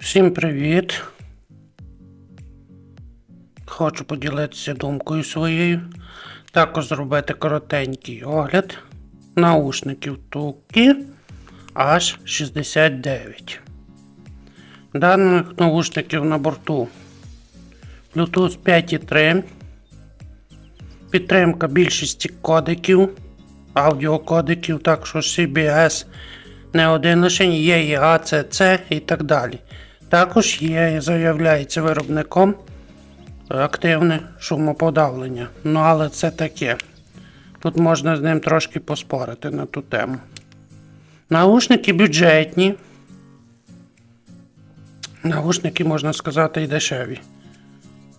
Всім привіт! Хочу поділитися думкою своєю. Також зробити коротенький огляд наушників Туки H69. Даних наушників на борту Bluetooth 5.3. Підтримка більшості кодиків, аудіокодиків, так що CBS не один лише є і ACC і так далі. Також є, заявляється виробником активне шумоподавлення. Ну, але це таке. Тут можна з ним трошки поспорити на ту тему. Наушники бюджетні. Наушники, можна сказати, і дешеві.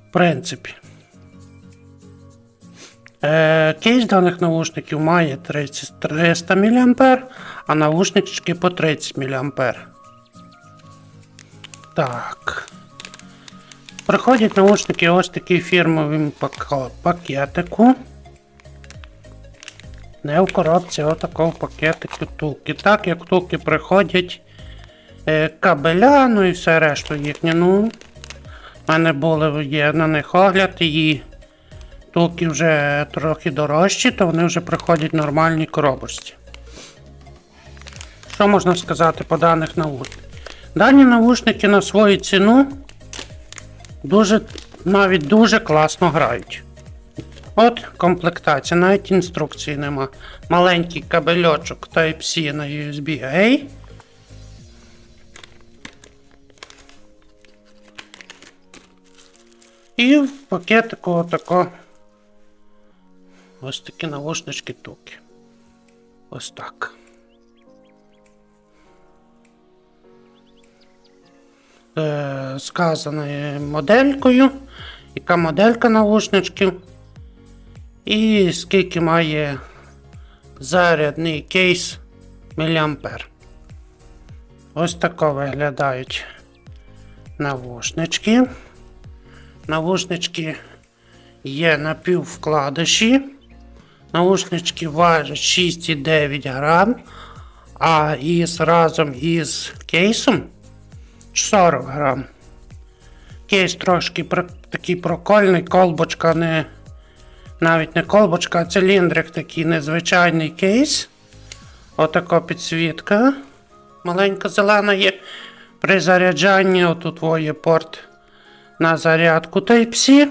В принципі. Е, кейс даних наушників має 30, 300 мА, а наушнички по 30 мА. Так. Приходять наушники ось такий фірмовим пакетику. Не в коробці, а такого пакетику туки. Так як туки приходять е, кабеля, ну і все решту їхнє. Ну, в мене були є на них огляд і туки вже трохи дорожчі, то вони вже приходять в нормальній коробочці. Що можна сказати по даних наушниках? Дані наушники на свою ціну дуже, навіть дуже класно грають. От комплектація, навіть інструкції нема. Маленький кабельочок Type-C на USB-A. І в пакетику отако. Ось такі наушнички туки. Ось так. Е, сказано е, моделькою, яка моделька наушничків, і скільки має зарядний кейс міліампер. Ось тако виглядають навушнички. Навушнички є напіввкладиші. Наушнички важать 6,9 грам, а із разом із кейсом 40 грам. Кейс трошки такий прикольний, колбочка не. Навіть не колбочка, а циліндрик такий незвичайний кейс. Отака підсвітка. Маленька зелена є. При заряджанні отут є порт на зарядку Type-C.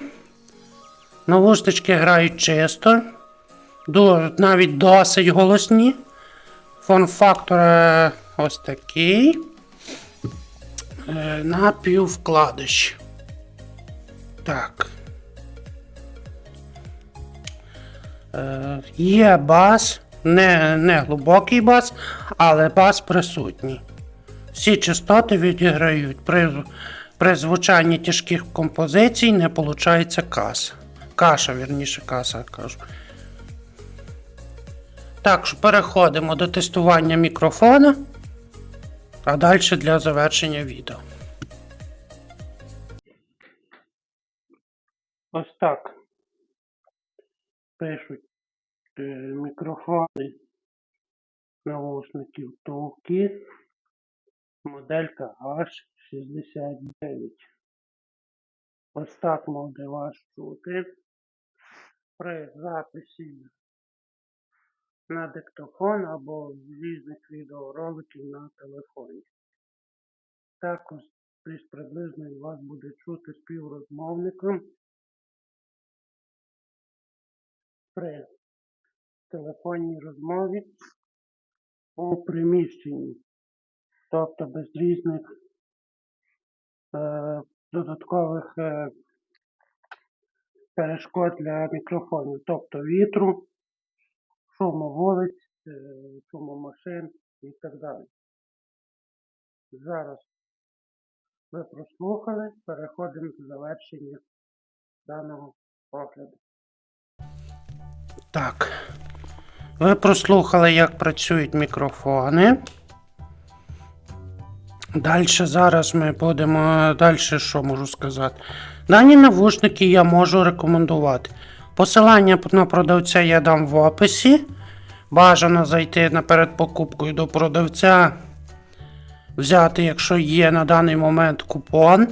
Навушнички грають чисто. Навіть досить голосні. Фон-фактор е, ось такий. Е, Напіввкладиш. Так. Е, Є бас, не, не глибокий бас, але бас присутній. Всі частоти відіграють. При, при звучанні тяжких композицій не виходить каса. Каша, вірніше, каса кажу. Так що переходимо до тестування мікрофона, а далі для завершення відео. Ось так. Пишуть е, мікрофони наушників Туки. Моделька H69. Ось так може вас чути при записі на диктофон або з різних відеороликів на телефоні. Також десь приблизно вас буде чути співрозмовником при телефонній розмові у приміщенні, тобто без різних е, додаткових е, перешкод для мікрофонів, тобто вітру, шуму вулиць, е, машин і так далі. Зараз ви прослухали, переходимо до завершення даного огляду. Так. Ви прослухали, як працюють мікрофони. Далі зараз ми будемо. Далі що можу сказати? Дані навушники я можу рекомендувати. Посилання на продавця я дам в описі. Бажано зайти наперед покупкою до продавця взяти, якщо є на даний момент купон,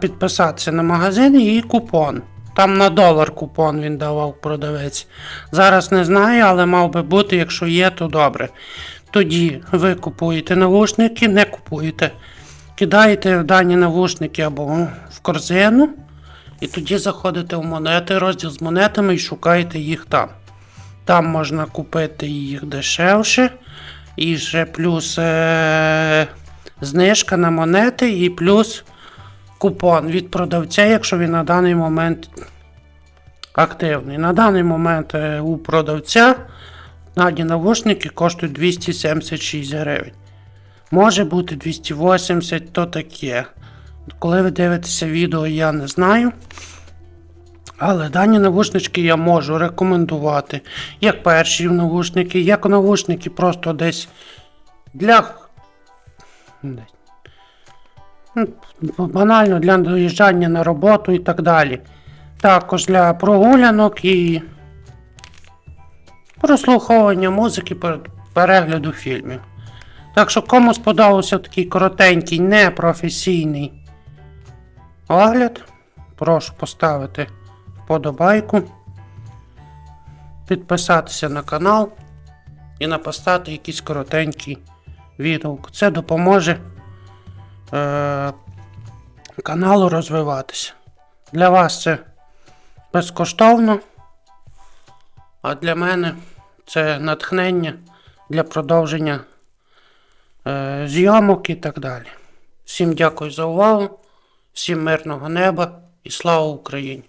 підписатися на магазин і купон. Там на долар купон він давав продавець. Зараз не знаю, але мав би бути, якщо є, то добре. Тоді ви купуєте навушники, не купуєте. Кидаєте дані навушники або в корзину, і тоді заходите в монети, розділ з монетами і шукаєте їх там. Там можна купити їх дешевше. І ще плюс е- знижка на монети, і плюс купон від продавця, якщо він на даний момент активний. На даний момент е, у продавця дані навушники коштують 276 гривень. Може бути 280, то таке. Коли ви дивитеся відео, я не знаю. Але дані навушнички я можу рекомендувати. Як перші навушники, як навушники просто десь для. ну, Банально для доїжджання на роботу і так далі. Також для прогулянок і прослуховування музики перегляду фільмів. Так що, кому сподобався такий коротенький, непрофесійний огляд, прошу поставити вподобайку, підписатися на канал і написати якийсь коротенький відгук. Це допоможе е- каналу розвиватися. Для вас це безкоштовно, а для мене це натхнення для продовження е, зйомок і так далі. Всім дякую за увагу, всім мирного неба і слава Україні!